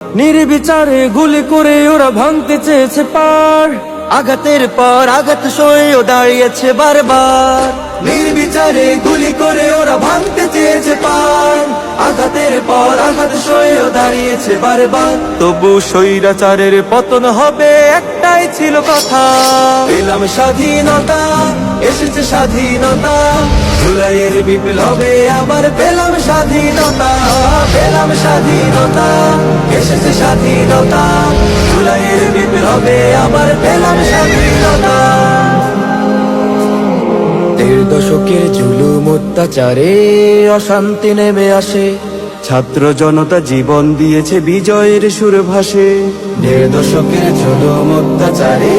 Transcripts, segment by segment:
নির্বিচারে গুলি করে ওরা ভাঙতে চেয়েছে পার। আঘাতের পর আঘাত সয়েও দাঁড়িয়েছে বারবার। নির্বিচারে গুলি করে ওরা ভাঙতে চেয়েছে পান আঘাতের পর আঘাত সয়েও দাঁড়িয়েছে বারবার। তবু স্বৈরাচারের পতন হবে একটাই ছিল কথা। পেলাম স্বাধীনতা, এসেছে স্বাধীনতা। জুলাইয়ের বিপ্লবে আবার পেলাম স্বাধীনতা। পেলাম স্বাধীনতা, এসেছে স্বাধীনতা। জুলাইয়ের বিপ্লবে আবার পেলাম স্বাধীনতা। দেড় দশকের জুলুম অত্যাচারে অশান্তি নেমে আসে। ছাত্র জনতা জীবন দিয়েছে বিজয়ের সুর ভাসে দেড় দশকের জুলুম অত্যাচারে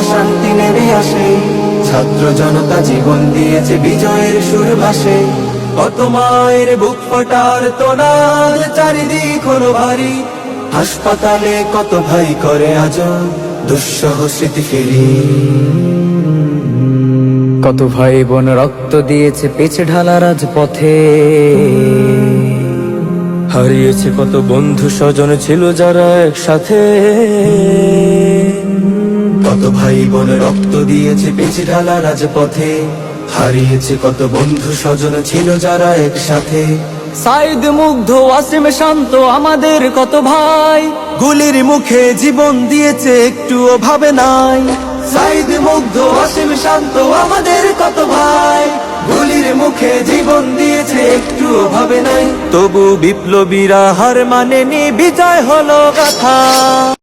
অশান্তি নেমে আসে। ছাত্র জনতা জীবন দিয়েছে বিজয়ের সুর ভাসে কত মায়ের বুক ফটার তোনার চারিদিক হলো ভারী। হাসপাতালে কত ভাই করে আজ দুঃসহ স্মৃতি ফেরি। কত ভাই বোন রক্ত দিয়েছে পেছে ঢালা রাজপথে হারিয়েছে কত বন্ধু স্বজন ছিল যারা একসাথে। কত ভাই বোন রক্ত দিয়েছে পেছে ঢালা রাজপথে হারিয়েছে কত বন্ধু স্বজন ছিল যারা একসাথে। সাইদ মুগ্ধ ওয়াসিম শান্ত আমাদের কত ভাই। গুলির মুখে জীবন দিয়েছে একটুও ভাবে নাই। সাইদ মুগ্ধ অসীম শান্ত আমাদের কত ভাই। গুলির মুখে জীবন দিয়েছে একটুও ভাবে নাই। তবু বিপ্লবীরা হার মানেনি বিজয় হলো কথা